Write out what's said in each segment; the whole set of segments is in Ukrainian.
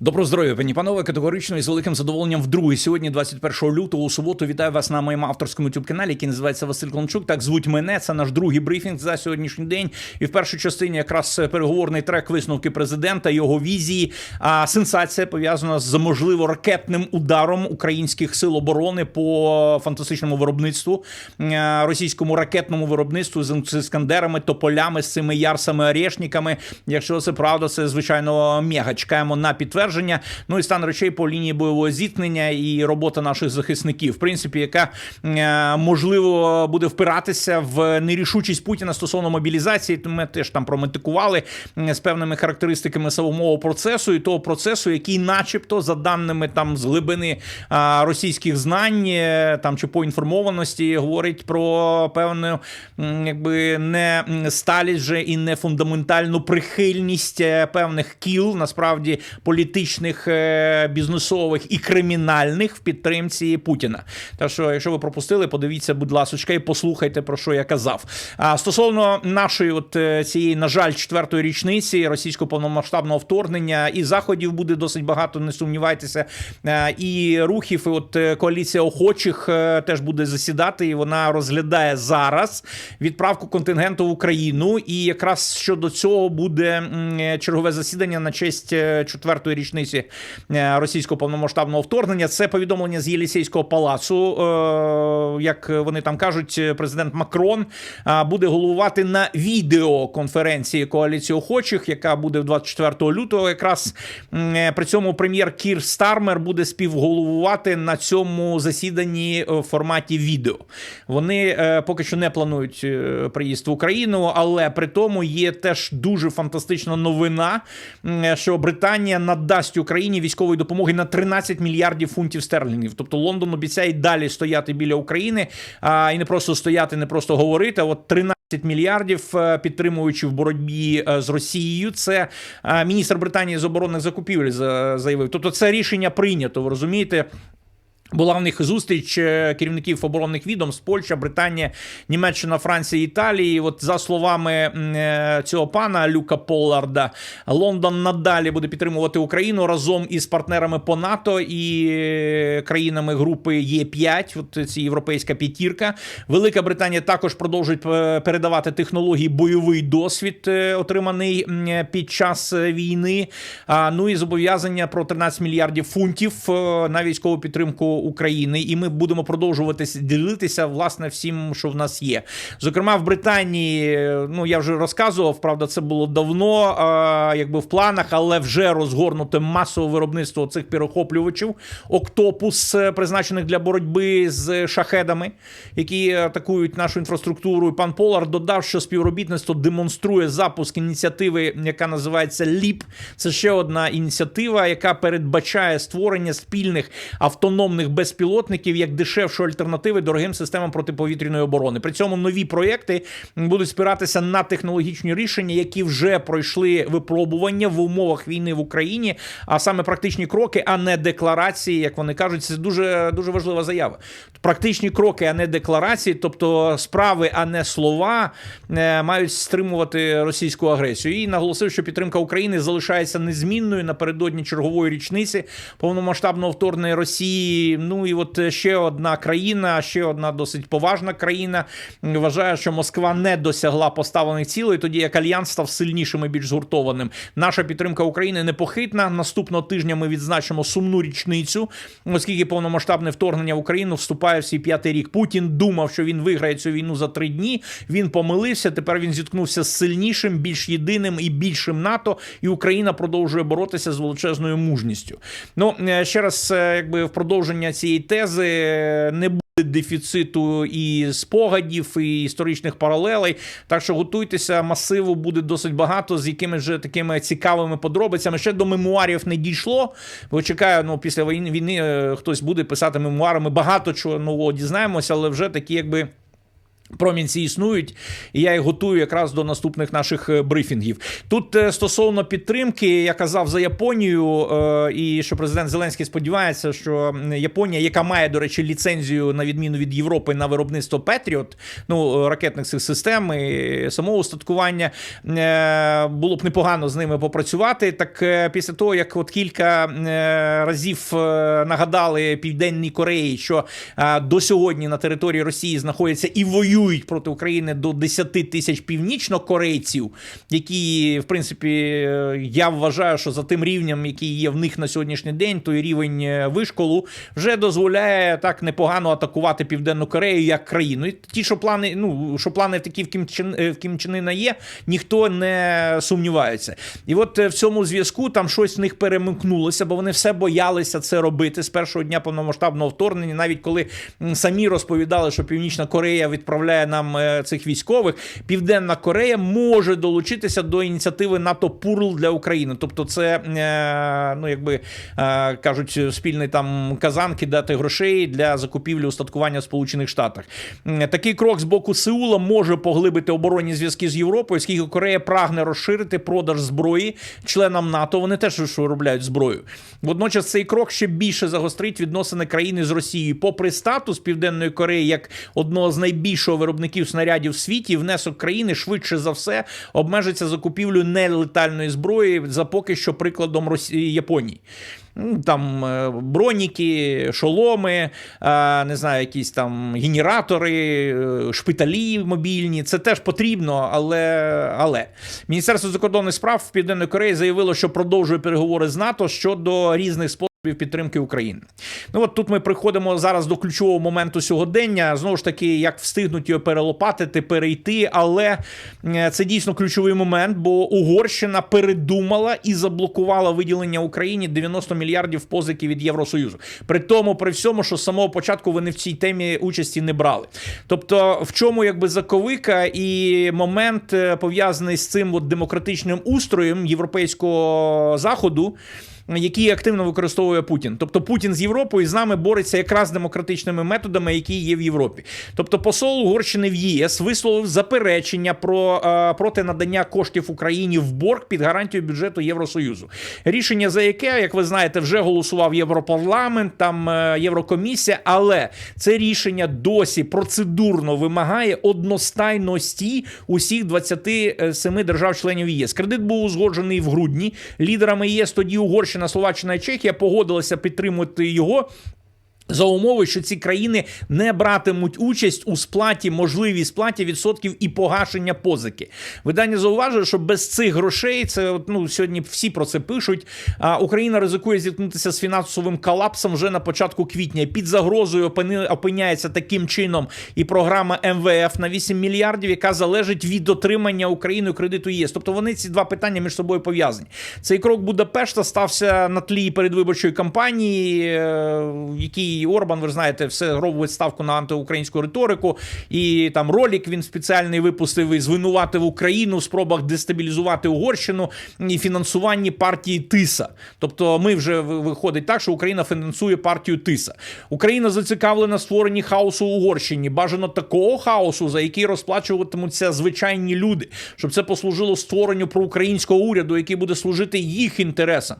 Добро здоров'я, пані панове, категорично і з великим задоволенням вдруге. Сьогодні, 21 лютого, у суботу, вітаю вас на моєму авторському youtube каналі, який називається Василь Клончук. Так звуть мене. Це наш другий брифінг за сьогоднішній день. І в першій частині якраз переговорний трек висновки президента, його візії. А сенсація пов'язана з можливо ракетним ударом українських сил оборони по фантастичному виробництву, е, російському ракетному виробництву з іскандерами, тополями, з цими ярсами, орешниками. Якщо це правда, це звичайно мега. Чекаємо на підтвердження. Ну і стан речей по лінії бойового зіткнення і робота наших захисників, в принципі, яка е, можливо буде впиратися в нерішучість Путіна стосовно мобілізації. Ми теж там прометикували з певними характеристиками самого процесу і того процесу, який, начебто, за даними там з глибини російських знань е, там чи поінформованості, говорить про певну якби не сталість вже і не фундаментальну прихильність е, певних кіл, насправді політичних, е, бізнесових і кримінальних в підтримці Путіна. Так що, якщо ви пропустили, подивіться, будь ласка, і послухайте про що я казав. А стосовно нашої, от е, цієї, на жаль, четвертої річниці російського повномасштабного вторгнення і заходів буде досить багато, не сумнівайтеся. Е, І рухів, і от коаліція охочих теж буде засідати, і вона розглядає зараз відправку контингенту в Україну. І якраз щодо цього буде чергове засідання на честь четвертої річниці е, російського повномасштабного вторгнення. Це повідомлення з Єлісейського палацу. Е, Як вони там кажуть, президент Макрон е, буде головувати на відеоконференції коаліції охочих, яка буде 24 лютого. Якраз при цьому прем'єр Кір Стармер буде співголовувати на цьому засіданні в форматі відео. Вони поки що не планують приїзд в Україну, але при тому є теж дуже фантастична новина, що Британія надасть Україні військової допомоги на 13 мільярдів фунтів стерлінгів. Тобто Лондон обіцяє далі стояти біля України, а і не просто стояти, не просто говорити. а От 13 мільярдів е, підтримуючи в боротьбі е, з Росією. Це е, міністр Британії з оборонних закупівель заявив. Тобто, це рішення прийнято. Ви розумієте? Була в них зустріч е, керівників оборонних відомств Польща, Британія, Німеччина, Франція, Італія. І От за словами е, цього пана Люка Полларда, Лондон надалі буде підтримувати Україну разом із партнерами по НАТО і е, країнами групи Є5. От ці європейська п'ятірка. Велика Британія також продовжує передавати технології бойовий досвід, отриманий під час війни. А, Ну і зобов'язання про 13 мільярдів фунтів на військову підтримку України. І ми будемо продовжувати ділитися власне всім, що в нас є. Зокрема, в Британії, ну я вже розказував, правда, це було давно, е, якби в планах, але вже розгорнуте масове виробництво цих перехоплювачів. Октопус, е, призначених для боротьби з шахедами, які атакують нашу інфраструктуру. І пан Полар додав, що співробітництво демонструє запуск ініціативи, яка називається ЛІП. Це ще одна ініціатива, яка передбачає створення спільних автономних безпілотників як дешевшої альтернативи дорогим системам протиповітряної оборони. При цьому нові проєкти будуть спиратися на технологічні рішення, які вже пройшли випробування в умовах війни в Україні, а саме практичні кроки, а не декларації, як вони кажуть, це дуже дуже важлива заява. Практичні кроки, а не декларації, тобто справи, а не слова, е, мають стримувати російську агресію. І наголосив, що підтримка України залишається незмінною напередодні чергової річниці повномасштабного вторгнення Росії. Ну і от ще одна країна, ще одна досить поважна країна вважає, що Москва не досягла поставлених цілей, тоді як альянс став сильнішим і більш згуртованим. Наша підтримка України непохитна. Наступного тижня ми відзначимо сумну річницю, оскільки повномасштабне вторгнення в Україну вступає в свій п'ятий рік. Путін думав, що він виграє цю війну за три дні. Він помилився. Тепер він зіткнувся з сильнішим, більш єдиним і більшим НАТО, і Україна продовжує боротися з величезною мужністю. Ну е, ще раз, е, якби в продовження цієї тези е, не буде дефіциту і спогадів, і історичних паралелей. Так що готуйтеся, масиву буде досить багато з якими вже такими цікавими подробицями. Ще до мемуарів не дійшло. Бо чекаю, ну після війни е, хтось буде писати мемуари. Ми багато чого нового дізнаємося, але вже такі, якби. Промінці існують, і я їх готую якраз до наступних наших е, брифінгів. Тут е, стосовно підтримки, я казав за Японію, е, і що президент Зеленський сподівається, що Японія, яка має, до речі, ліцензію на відміну від Європи на виробництво Петріот, ну ракетних цих систем і самого устаткування, було б непогано з ними попрацювати. Так після того, як от кілька разів нагадали Південній Кореї, що до сьогодні на території Росії знаходяться і воюють проти України до 10 тисяч північнокорейців, які, в принципі, е, я вважаю, що за тим рівнем, який є в них на сьогоднішній день, той рівень е, вишколу вже дозволяє так непогано атакувати Південну Корею як країну. І ті, що плани, ну що плани такі в Кімчен е, в Кім Чен Ына є, ніхто не сумнівається. І от в цьому зв'язку там щось в них перемикнулося, бо вони все боялися це робити з першого дня повномасштабного вторгнення, навіть коли самі розповідали, що Північна Корея відправляє нам е, цих військових. Південна Корея може долучитися до ініціативи НАТО Пурл для України. Тобто, це е, ну якби е, кажуть, спільний там казан кидати грошей для закупівлі устаткування в Сполучених Штатах. Такий крок з боку Сеула може поглибити оборонні зв'язки з Європою, оскільки Корея прагне розширити продаж зброї членам НАТО. Вони теж виробляють зброю. Водночас цей крок ще більше загострить відносини країни з Росією. Попри статус Південної Кореї як одного з найбільшого виробників снарядів в світі, внесок країни швидше за все обмежиться закупівлю нелетальної зброї за поки що прикладом Росії Японії. Ну, Там е, броніки, шоломи, е, не знаю, якісь там генератори, е, шпиталі мобільні. Це теж потрібно, але, але Міністерство закордонних справ Південної Кореї заявило, що продовжує переговори з НАТО щодо різних способів. Підтримки України. Ну от тут ми приходимо зараз до ключового моменту сьогодення. Знову ж таки, як встигнуть його перелопатити, перейти. Але це дійсно ключовий момент, бо Угорщина передумала і заблокувала виділення Україні 90 мільярдів позики від Євросоюзу. При тому, при всьому, що з самого початку вони в цій темі участі не брали. Тобто, в чому якби заковика і момент е, пов'язаний з цим от демократичним устроєм європейського заходу які активно використовує Путін. Тобто Путін з Європою з нами бореться якраз демократичними методами, які є в Європі. Тобто, посол Угорщини в ЄС висловив заперечення про е, проти надання коштів Україні в борг під гарантію бюджету Євросоюзу. Рішення за яке, як ви знаєте, вже голосував Європарламент, там е, Єврокомісія, але це рішення досі процедурно вимагає одностайності усіх 27 держав-членів ЄС. Кредит був узгоджений в грудні. Лідерами ЄС тоді Угорщина. Угорщина, Словаччина і Чехія погодилися підтримувати його. За умови, що ці країни не братимуть участь у сплаті, можливій сплаті відсотків і погашення позики. Видання зауважує, що без цих грошей це ну сьогодні всі про це пишуть. А Україна ризикує зіткнутися з фінансовим колапсом вже на початку квітня. Під загрозою опини- опиняється таким чином і програма МВФ на 8 мільярдів, яка залежить від отримання Україною кредиту ЄС. Тобто вони ці два питання між собою пов'язані. Цей крок Будапешта стався на тлі передвиборчої кампанії, е, Орбан, ви ж знаєте, все робить ставку на антиукраїнську риторику. І там ролик він спеціальний випустив і звинуватив Україну в спробах дестабілізувати Угорщину і фінансуванні партії Тиса. Тобто, ми вже виходить так, що Україна фінансує партію Тиса. Україна зацікавлена в створенні хаосу в Угорщині. Бажано такого хаосу, за який розплачуватимуться звичайні люди, щоб це послужило створенню проукраїнського уряду, який буде служити їх інтересам.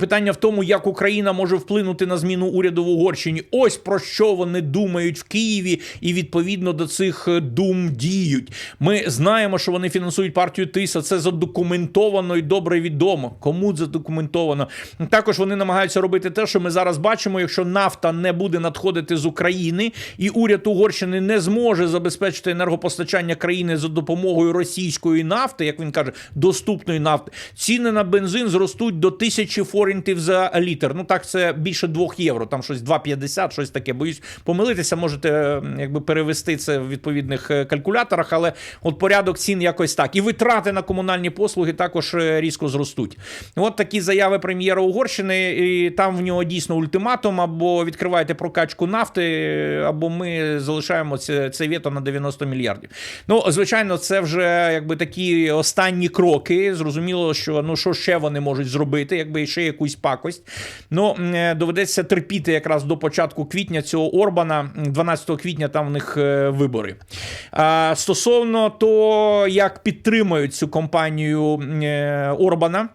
Питання в тому, як Україна може вплинути на зміну уряду в Угорщині. Ось про що вони думають в Києві, і відповідно до цих е, дум діють. Ми знаємо, що вони фінансують партію Тиса. Це задокументовано і добре відомо. Кому задокументовано? Також вони намагаються робити те, що ми зараз бачимо. Якщо нафта не буде надходити з України, і уряд Угорщини не зможе забезпечити енергопостачання країни за допомогою російської нафти, як він каже, доступної нафти, ціни на бензин зростуть до тисячі форінтів за літр. Ну так це більше 2 євро, там щось 2,50, щось таке. Боюсь помилитися, можете е, якби перевести це в відповідних е, калькуляторах, але от порядок цін якось так. І витрати на комунальні послуги також е, різко зростуть. От такі заяви прем'єра Угорщини, і там в нього дійсно ультиматум: або відкривайте прокачку нафти, або ми залишаємо це, це вето на 90 мільярдів. Ну, звичайно, це вже якби такі останні кроки. Зрозуміло, що ну що ще вони можуть зробити, якби ще якусь пакость. Ну, доведеться терпіти якраз до початку. Початку квітня цього Орбана, 12 квітня там в них е, вибори. Стосовно того, як підтримують цю кампанію е, Орбана.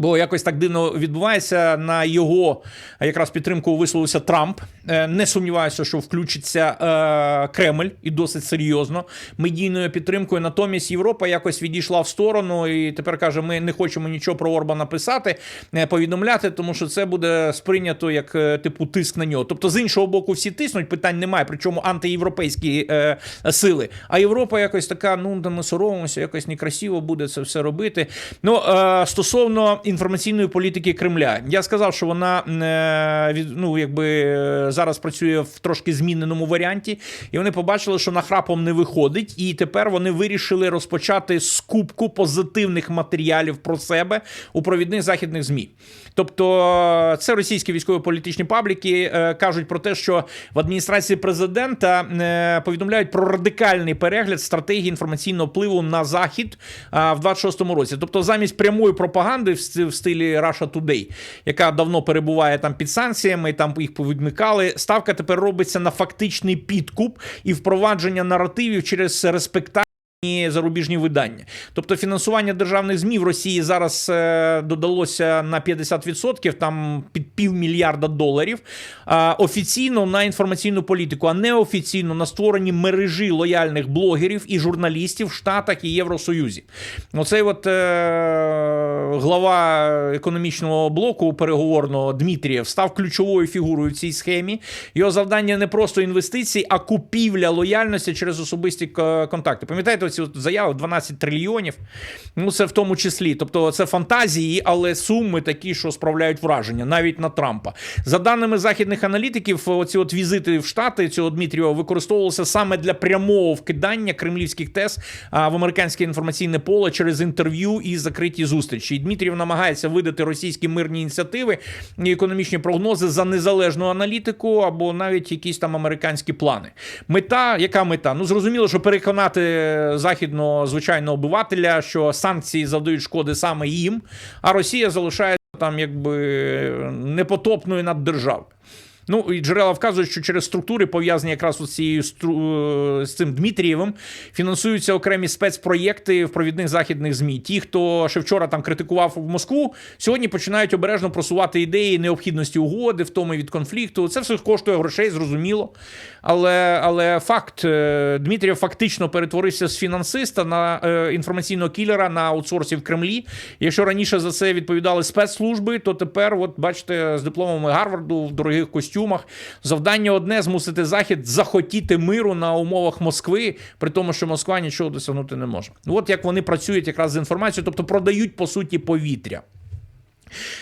Бо якось так дивно відбувається на його якраз підтримку висловився Трамп. Е, Не сумніваюся, що включиться е, Кремль і досить серйозно медійною підтримкою. Натомість Європа якось відійшла в сторону і тепер каже: ми не хочемо нічого про Орбана писати, е, повідомляти, тому що це буде сприйнято як е, типу тиск на нього. Тобто, з іншого боку, всі тиснуть, питань немає, причому антиєвропейські е, сили. А Європа якось така: ну ми соромимося, якось некрасиво буде це все робити. Ну е, стосовно інформаційної політики Кремля, я сказав, що вона е, ну, якби е, зараз працює в трошки зміненому варіанті, і вони побачили, що нахрапом не виходить, і тепер вони вирішили розпочати скупку позитивних матеріалів про себе у провідних західних змі. Тобто, це російські військово-політичні пабліки е, кажуть про те, що в адміністрації президента повідомляють про радикальний перегляд стратегії інформаційного впливу на захід в 26-му році. Тобто, замість прямої пропаганди в стилі Russia Today, яка давно перебуває там під санкціями, там їх повідмикали. Ставка тепер робиться на фактичний підкуп і впровадження наративів через респектацію зарубіжні видання. Тобто фінансування державних ЗМІ в Росії зараз е, додалося на 50%, там під півмільярда доларів. Офіційно на інформаційну політику, а неофіційно на створені мережі лояльних блогерів і журналістів в Штатах і Євросоюзі. Оцей от е, глава економічного блоку переговорного Дмитрієв став ключовою фігурою в цій схемі. Його завдання не просто інвестиції, а купівля лояльності через особисті контакти. Пам'ятаєте, оці заяви 12 трильйонів. Ну, це в тому числі. Тобто, це фантазії, але суми такі, що справляють враження, навіть на Трампа. За даними західних аналітиків, оці от візити в Штати цього Дмитрієва використовувалися саме для прямого вкидання кремлівських тез в американське інформаційне поле через інтерв'ю і закриті зустрічі. І Дмитрієв намагається видати російські мирні ініціативи і економічні прогнози за незалежну аналітику або навіть якісь там американські плани. Мета, яка мета? Ну зрозуміло, що переконати західного звичайного обивателя, що санкції завдають шкоди саме їм, а Росія залишається там якби непотопною над державою. Ну і джерела вказують, що через структури, пов'язані якраз з цією е, з цим Дмитрієвим, фінансуються окремі спецпроєкти в провідних західних змі. Ті, хто ще вчора там критикував в Москву, сьогодні починають обережно просувати ідеї необхідності угоди, втоми від конфлікту. Це все коштує грошей, зрозуміло. Але, але факт е, Дмитрієв фактично перетворився з фінансиста на е, інформаційного кілера на аутсорсі в Кремлі. Якщо раніше за це відповідали спецслужби, то тепер, от бачите, з дипломами Гарварду в дорогих костюмах завдання одне змусити Захід захотіти миру на умовах Москви, при тому, що Москва нічого досягнути не може. От як вони працюють якраз з інформацією, тобто продають по суті повітря.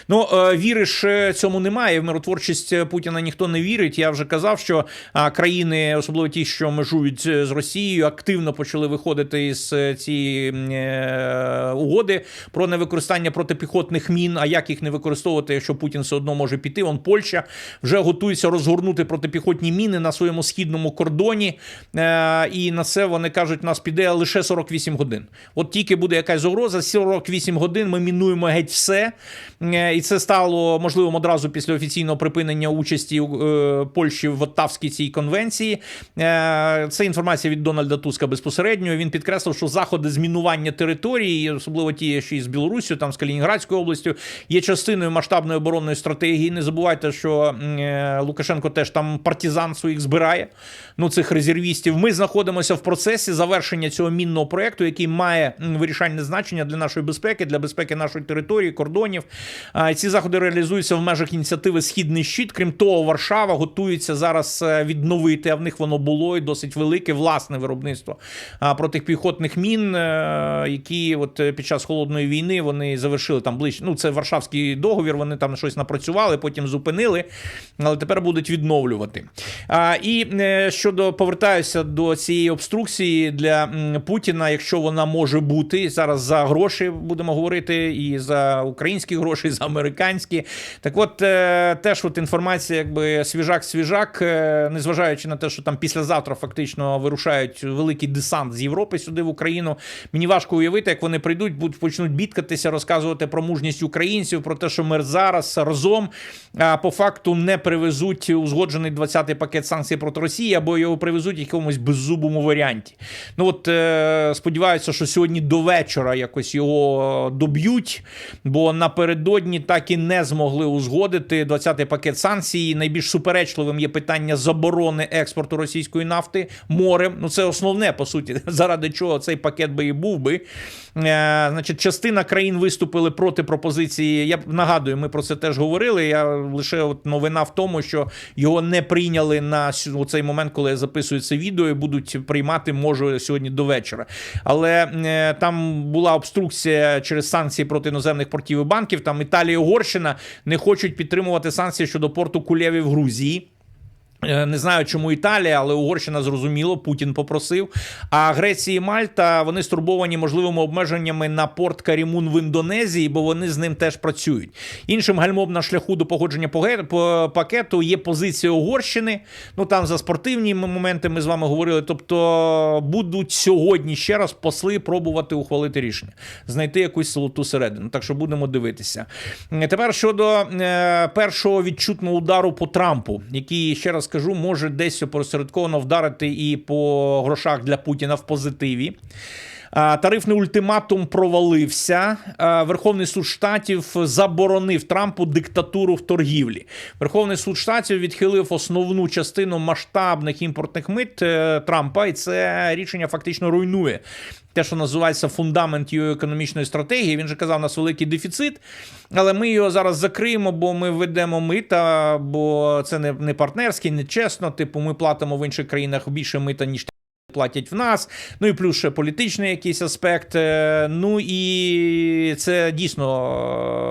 Ну, е, віриш, е, цьому немає. В миротворчість Путіна ніхто не вірить. Я вже казав, що країни, особливо ті, що межують з Росією, активно почали виходити із е, цієї е, угоди про невикористання протипіхотних мін. А як їх не використовувати, якщо Путін все одно може піти? Вон Польща вже готується розгорнути протипіхотні міни на своєму східному кордоні. І на це вони кажуть, нас піде лише 48 годин. От тільки буде якась загроза, 48 годин ми мінуємо геть все. Е, І це стало можливим одразу після офіційного припинення участі е, Польщі в Оттавській цій конвенції. Е, Це інформація від Дональда Туска безпосередньо. Він підкреслив, що заходи з мінування території, особливо ті, що із Білорусію, там з Калінінградською областю, є частиною масштабної оборонної стратегії. Не забувайте, що Лукашенко теж там партизан своїх збирає. Ну, цих резервістів. Ми знаходимося в процесі завершення цього мінного проекту, який має вирішальне значення для нашої безпеки, для безпеки нашої території, кордонів. Ці заходи реалізуються в межах ініціативи Східний щит. Крім того, Варшава готується зараз е, відновити, а в них воно було і досить велике власне виробництво протипіхотних мін, е, які от е, під час холодної війни вони завершили там ближче. Ну, це Варшавський договір. Вони там щось напрацювали, потім зупинили, але тепер будуть відновлювати. І е, щодо повертаюся до цієї обструкції для Путіна, якщо вона може бути зараз за гроші, будемо говорити, і за українські гроші. грошей за американські. Так от е, теж от інформація, якби свіжак-свіжак, е, незважаючи на те, що там післязавтра фактично вирушають великий десант з Європи сюди в Україну. Мені важко уявити, як вони прийдуть, будуть почнуть бідкатися, розказувати про мужність українців, про те, що ми зараз разом по факту не привезуть узгоджений 20-й пакет санкцій проти Росії, або його привезуть в якомусь беззубому варіанті. Ну от е, сподіваюся, що сьогодні до вечора якось його доб'ють, бо напередодні так і не змогли узгодити 20-й пакет санкцій. Найбільш суперечливим є питання заборони експорту російської нафти морем. Ну це основне по суті, заради чого цей пакет би і був би. Е, значить, частина країн виступили проти пропозиції. Я нагадую, ми про це теж говорили. Я лише от новина в тому, що його не прийняли на цей момент, коли я записую це відео, і будуть приймати, може, сьогодні до вечора. Але е, там була обструкція через санкції проти іноземних портів і банків. Там Італія і Угорщина не хочуть підтримувати санкції щодо порту Кулєві в Грузії. Е, Не знаю, чому Італія, але Угорщина зрозуміло, Путін попросив. А Греція і Мальта вони стурбовані можливими обмеженнями на порт Карімун в Індонезії, бо вони з ним теж працюють. Іншим гальмом на шляху до погодження по- пакету є позиція Угорщини. Ну там за спортивні моменти ми з вами говорили. Тобто будуть сьогодні ще раз посли пробувати ухвалити рішення, знайти якусь золоту середину. Так що будемо дивитися. Е, Тепер щодо е, першого відчутного удару по Трампу, який ще раз скажу, може десь опосередковано вдарити і по грошах для Путіна в позитиві. Тарифний ультиматум провалився. Верховний суд штатів заборонив Трампу диктатуру в торгівлі. Верховний суд штатів відхилив основну частину масштабних імпортних мит е, Трампа, і це рішення фактично руйнує. Те, що називається фундамент його економічної стратегії, він же казав, у нас великий дефіцит, але ми його зараз закриємо, бо ми ведемо мита, бо це не партнерський, не чесно. Типу, ми платимо в інших країнах більше мита, ніж платять в нас. Ну і плюс ще політичний якийсь аспект. Е, Ну і це дійсно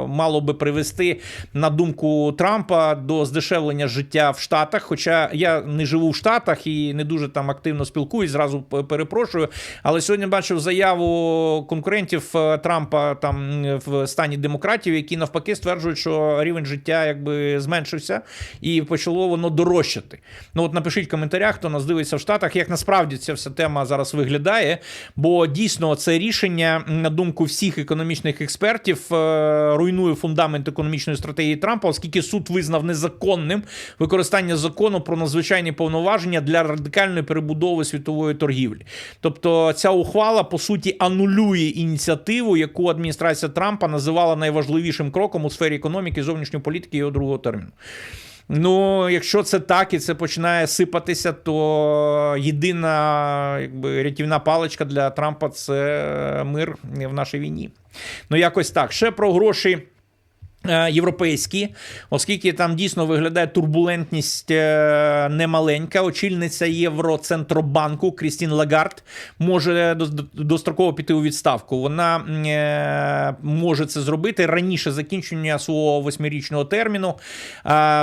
е, мало би привести на думку Трампа до здешевлення життя в Штатах. Хоча я не живу в Штатах і не дуже там активно спілкуюсь, зразу перепрошую. Але сьогодні бачив заяву конкурентів е, Трампа там в стані демократів, які навпаки стверджують, що рівень життя якби зменшився і почало воно дорожчати. Ну от напишіть в коментарях, хто нас дивиться в Штатах, як насправді ця вся тема зараз виглядає. Бо дійсно це рішення, на думку всіх економічних експертів, е, руйнує фундамент економічної стратегії Трампа, оскільки суд визнав незаконним використання закону про надзвичайні повноваження для радикальної перебудови світової торгівлі. Тобто ця ухвала по суті анулює ініціативу, яку адміністрація Трампа називала найважливішим кроком у сфері економіки, зовнішньої політики його другого терміну. Ну, якщо це так і це починає сипатися, то єдина якби, рятівна паличка для Трампа це мир в нашій війні. Ну, якось так. Ще про гроші. Е, Європейські, оскільки там дійсно виглядає турбулентність е, немаленька. Очільниця Євроцентробанку Крістін Лагард може достроково піти у відставку. Вона е, може це зробити раніше закінчення свого восьмирічного терміну.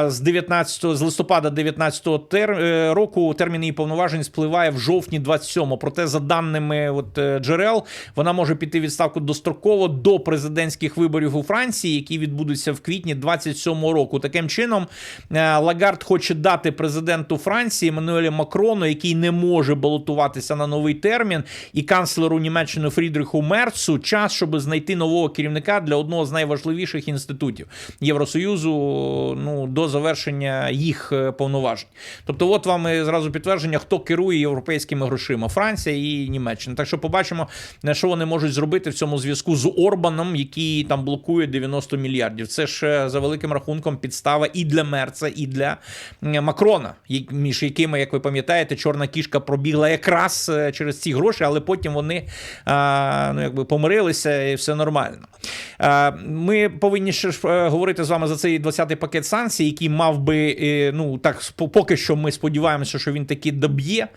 З 19 з листопада 19 тер, року термін її повноважень спливає в жовтні 27 Проте, за даними от, джерел, вона може піти відставку достроково до президентських виборів у Франції, які відбудуться в квітні 27 року. Таким чином, е, Лагард хоче дати президенту Франції Еммануелю Макрону, який не може балотуватися на новий термін, і канцлеру Німеччини Фрідриху Мерцу час, щоб знайти нового керівника для одного з найважливіших інститутів Євросоюзу ну, до завершення їх е, повноважень. Тобто, от вам і зразу підтвердження, хто керує європейськими грошима: Франція і Німеччина. Так що побачимо, що вони можуть зробити в цьому зв'язку з Орбаном, який там блокує 90 мільярдів. Це ж е, за великим рахунком підстава і для Мерца, і для Макрона, між якими, як ви пам'ятаєте, чорна кішка пробігла якраз е, через ці гроші, але потім вони ну, якби помирилися і все нормально. Ми повинні ще ж е, говорити з вами за цей 20-й пакет санкцій, який мав би, ну так, поки що ми сподіваємося, що він таки доб'є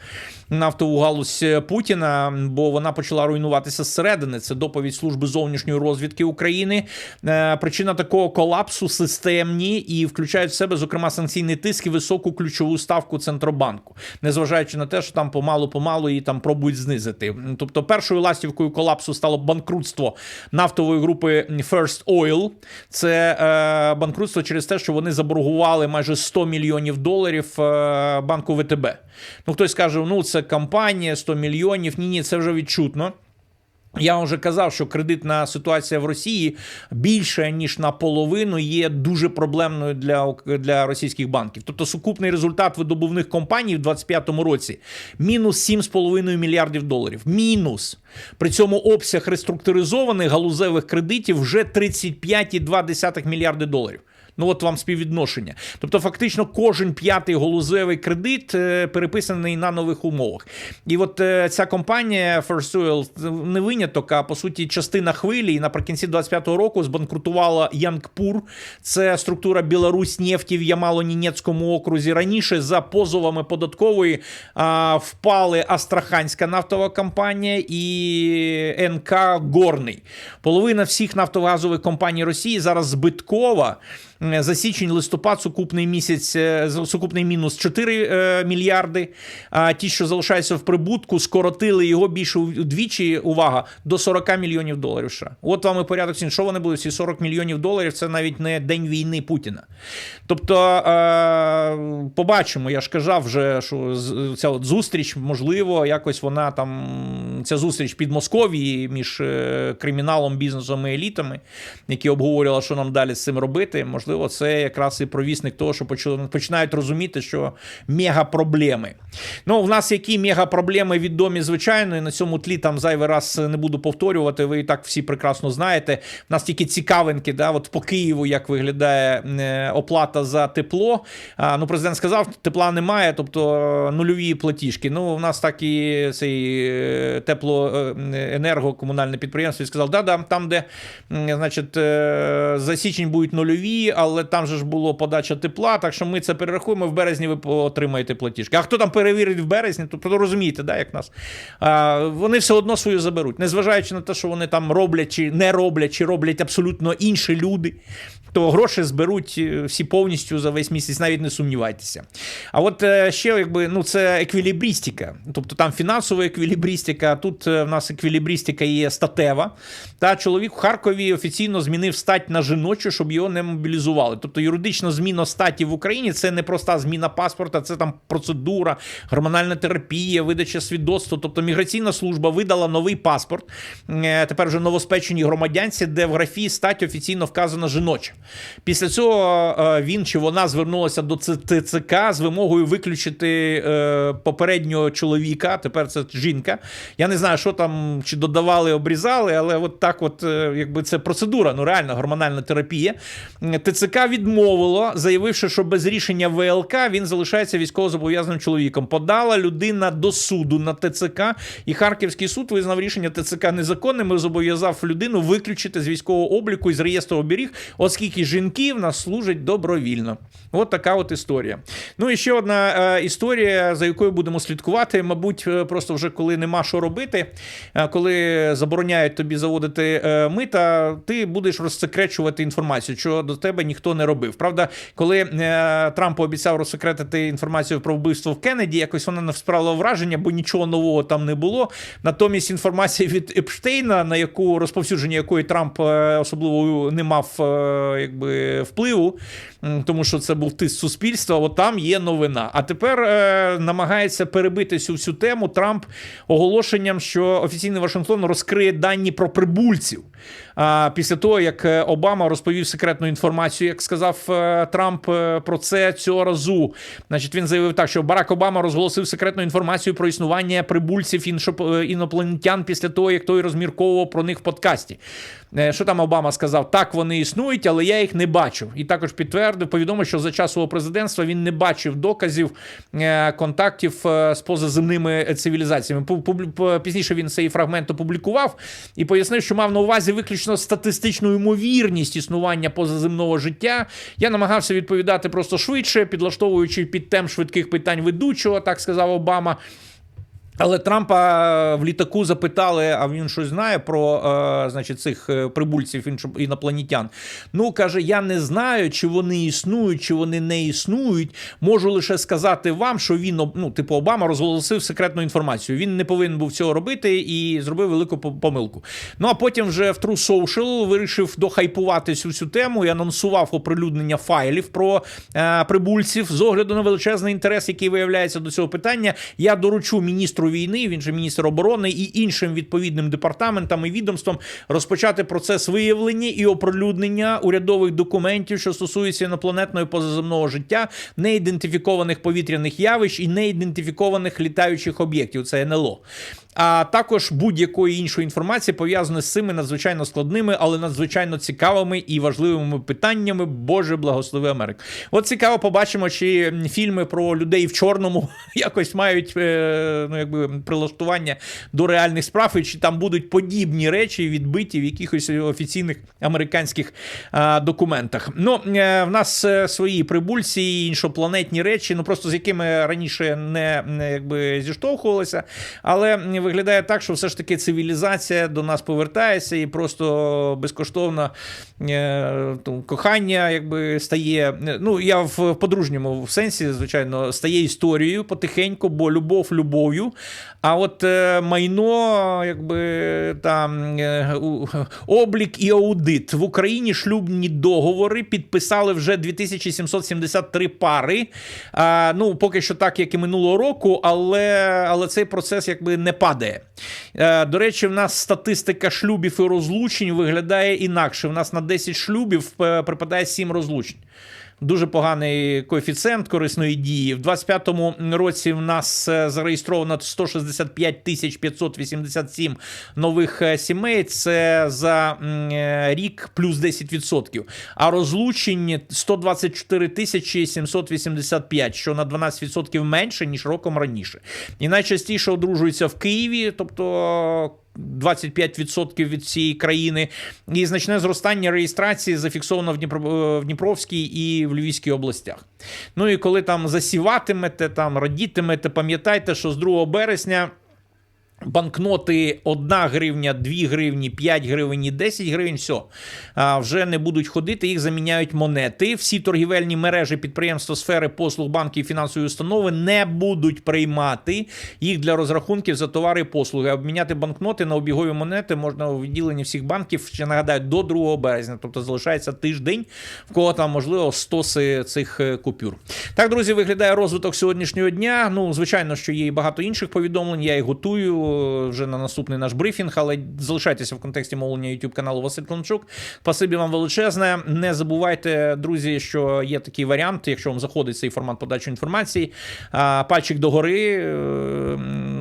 нафтову галузь Путіна, бо вона почала руйнуватися зсередини. Це доповідь служби зовнішньої розвідки України. Е, Причина такого. колапсу системні і включають в себе, зокрема, санкційний тиск і високу ключову ставку центробанку, незважаючи на те, що там помалу-помалу її там пробують знизити. Тобто, першою ластівкою колапсу стало банкрутство нафтової групи First Oil. Це е, банкрутство через те, що вони заборгували майже 100 мільйонів доларів е, банку ВТБ. Ну, хтось каже, ну це компанія 100 мільйонів. Ні, ні, це вже відчутно. Я вже казав, що кредитна ситуація в Росії більше ніж наполовину є дуже проблемною для, для російських банків. Тобто сукупний результат видобувних компаній в 2025 році мінус 7,5 мільярдів доларів. Мінус. При цьому обсяг реструктуризованих галузевих кредитів вже 35,2 мільярди доларів. Ну, от вам співвідношення. Тобто, фактично, кожен п'ятий голузевий кредит е, переписаний на нових умовах. І от е, ця компанія First Oil не виняток, а по суті, частина хвилі. І наприкінці 25-го року збанкрутувала Янгпур. Це структура Білорусь нефті в Ямало-Нінецькому окрузі. Раніше за позовами податкової впали Астраханська нафтова компанія і НК Горний. Половина всіх нафтогазових компаній Росії зараз збиткова. За січень листопад сукупний місяць, е, сукупний мінус 4 е, мільярди. А ті, що залишаються в прибутку, скоротили його більше удвічі. Увага до 40 мільйонів доларів. США. От вам і порядок цін. Що вони були? Ці 40 мільйонів доларів. Це навіть не день війни Путіна. Тобто е, побачимо. Я ж казав вже, що ця от зустріч, можливо, якось вона там. Ця зустріч під Московії між криміналом, бізнесом і елітами, які обговорювали, що нам далі з цим робити. Можливо, це якраз і провісник того, що починають розуміти, що мегапроблеми. Ну, в нас які мегапроблеми відомі, звичайно, і на цьому тлі там зайвий раз не буду повторювати. Ви і так всі прекрасно знаєте. У нас тільки цікавинки, да, от по Києву, як виглядає е, оплата за тепло. Ну, президент сказав, тепла немає, тобто нульові платіжки. Ну, у нас так і цей е, теплоенерго комунальне підприємство і сказав, да-да, там, де значить, е, за січень будуть нульові, але там же ж було подача тепла, так що ми це перерахуємо. В березні ви отримаєте платіжки. А хто там перевірить в березні, то розумієте, да, як нас а, вони все одно свою заберуть, незважаючи на те, що вони там роблять чи не роблять, чи роблять абсолютно інші люди то гроші зберуть е, всі повністю за весь місяць, навіть не сумнівайтеся. А от е, ще якби ну це еквілібрістика, тобто там фінансова еквілібрістика, а тут е, в нас еквілібрістика є статева. Та чоловік в Харкові офіційно змінив стать на жіночу, щоб його не мобілізували. Тобто юридична зміна статі в Україні це не проста зміна паспорта, це там процедура, гормональна терапія, видача свідоцтва. Тобто міграційна служба видала новий паспорт. Тепер вже новоспечені громадянці, де в графі стать офіційно вказана жіноча. Після цього е, він чи вона звернулася до ТЦК з вимогою виключити е, попереднього чоловіка. Тепер це жінка. Я не знаю, що там чи додавали, обрізали, але от так, от е, якби це процедура, ну реально гормональна терапія. ТЦК відмовило, заявивши, що без рішення ВЛК він залишається військовозобов'язаним чоловіком. Подала людина до суду на ТЦК, і Харківський суд визнав рішення ТЦК незаконним і зобов'язав людину виключити з військового обліку і з реєстру оберіг, оскільки скільки жінки в нас служать добровільно. От така от історія. Ну і ще одна е, історія, за якою будемо слідкувати. Мабуть, е, просто вже коли нема що робити, е, коли забороняють тобі заводити мита, ти будеш розсекречувати інформацію, що до тебе ніхто не робив. Правда, коли Трамп обіцяв розсекретити інформацію про вбивство в Кеннеді, якось вона не справила враження, бо нічого нового там не було. Натомість інформація від Епштейна, на яку розповсюдження якої Трамп особливо не мав. Якби впливу, тому що це був тиск суспільства. От там є новина. А тепер е, намагається перебити цю всю тему Трамп оголошенням, що офіційний Вашингтон розкриє дані про прибульців. А після того, як е, Обама розповів секретну інформацію, як сказав е, Трамп е, про це цього разу, значить він заявив так, що Барак Обама розголосив секретну інформацію про існування прибульців інопланетян після того, як той розмірковував про них в подкасті. Що там Обама сказав? Так, вони існують, але я їх не бачив. І також підтвердив, повідомив, що за час свого президентства він не бачив доказів контактів з позаземними цивілізаціями. Пізніше він цей фрагмент опублікував і пояснив, що мав на увазі виключно статистичну ймовірність існування позаземного життя. Я намагався відповідати просто швидше, підлаштовуючи під тем швидких питань ведучого, так сказав Обама. Але Трампа в літаку запитали, а він щось знає про е, значить, цих е, прибульців інопланетян. Ну каже: я не знаю, чи вони існують, чи вони не існують. Можу лише сказати вам, що він ну, типу Обама розголосив секретну інформацію. Він не повинен був цього робити і зробив велику помилку. Ну а потім вже в True Social вирішив дохайпувати цю всю тему і анонсував оприлюднення файлів про е, прибульців з огляду на величезний інтерес, який виявляється до цього питання. Я доручу міністру війни, він же міністр оборони і іншим відповідним департаментам і відомствам розпочати процес виявлення і оприлюднення урядових документів, що стосуються інопланетного і позаземного життя, неідентифікованих повітряних явищ і неідентифікованих літаючих об'єктів. Це НЛО. А також будь-якої іншої інформації пов'язаної з цими надзвичайно складними, але надзвичайно цікавими і важливими питаннями. Боже, благослови Америку. От цікаво, побачимо, чи фільми про людей в чорному якось мають е, ну, якби, прилаштування до реальних справ, і чи там будуть подібні речі відбиті в якихось офіційних американських а, документах. Ну, е, в нас е, свої прибульці, іншопланетні речі, ну просто з якими раніше не, якби зіштовхувалися, але виглядає так, що все ж таки цивілізація до нас повертається і просто безкоштовно е, кохання якби стає. Ну, я в подружньому сенсі, звичайно, стає історією потихеньку, бо любов любов'ю. А от е, майно, якби там е, облік і аудит в Україні шлюбні договори підписали вже 2773 пари. А, ну, поки що так, як і минулого року, але, але цей процес якби не падає. Е, до речі, в нас статистика шлюбів і розлучень виглядає інакше. В нас на 10 шлюбів припадає 7 розлучень. Дуже поганий коефіцієнт корисної дії. В 25-му році в нас е, зареєстровано 165 тисяч 587 нових е, сімей. Це за е, рік плюс 10%. А розлучень 124 тисячі 785, що на 12% менше, ніж роком раніше. І найчастіше одружуються в Києві, тобто 25% від всієї країни, і значне зростання реєстрації зафіксовано в, Дніпро, в Дніпровській і в Львівській областях. Ну і коли там засіватимете, там радітимете, пам'ятайте, що з 2 березня. Банкноти 1 гривня, 2 гривні, 5 гривень і 10 гривень, все, вже не будуть ходити, їх заміняють монети. Всі торгівельні мережі, підприємства, сфери послуг, банки і фінансові установи не будуть приймати їх для розрахунків за товари і послуги. Обміняти банкноти на обігові монети можна у відділенні всіх банків, ще нагадаю, до 2 березня. Тобто залишається тиждень, в кого там, можливо, стоси цих е, купюр. Так, друзі, виглядає розвиток сьогоднішнього дня. Ну, звичайно, що є і багато інших повідомлень. Я їх готую вже на наступний наш брифінг, але залишайтеся в контексті мовлення YouTube каналу Василь Клончук. Спасибі вам величезне. Не забувайте, друзі, що є такий варіант, якщо вам заходить цей формат подачі інформації, пальчик догори.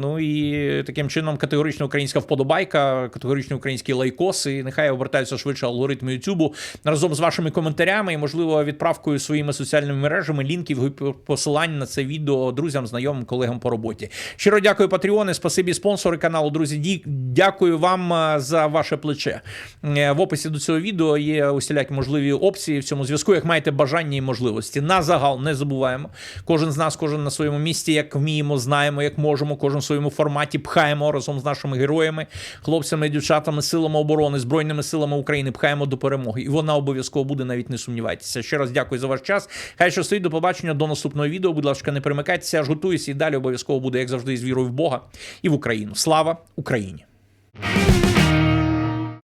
Ну і таким чином категорично українська вподобайка, категорично український лайкос, і нехай обертаються швидше алгоритми Ютубу разом з вашими коментарями і, можливо, відправкою своїми соціальними мережами лінків посилань на це відео друзям, знайомим, колегам по роботі. Щиро дякую, Патреони. Спасибі спонсори каналу. Друзі, дякую вам е, за ваше плече. Е, В описі до цього відео є усілякі можливі опції в цьому зв'язку, як маєте бажання і можливості. На загал не забуваємо. Кожен з нас, кожен на своєму місці, як вміємо, знаємо, як можемо, кожен в своєму форматі пхаємо разом з нашими героями, хлопцями, дівчатами, силами оборони, збройними силами України, пхаємо до перемоги. І вона обов'язково буде, навіть не сумнівайтеся. Ще раз дякую за ваш час. Хай що стоїть до побачення до наступного відео. Будь ласка, не перемикайтеся, аж готуюся і далі обов'язково буде, як завжди, з вірою в Бога і в Україну. Слава Україні!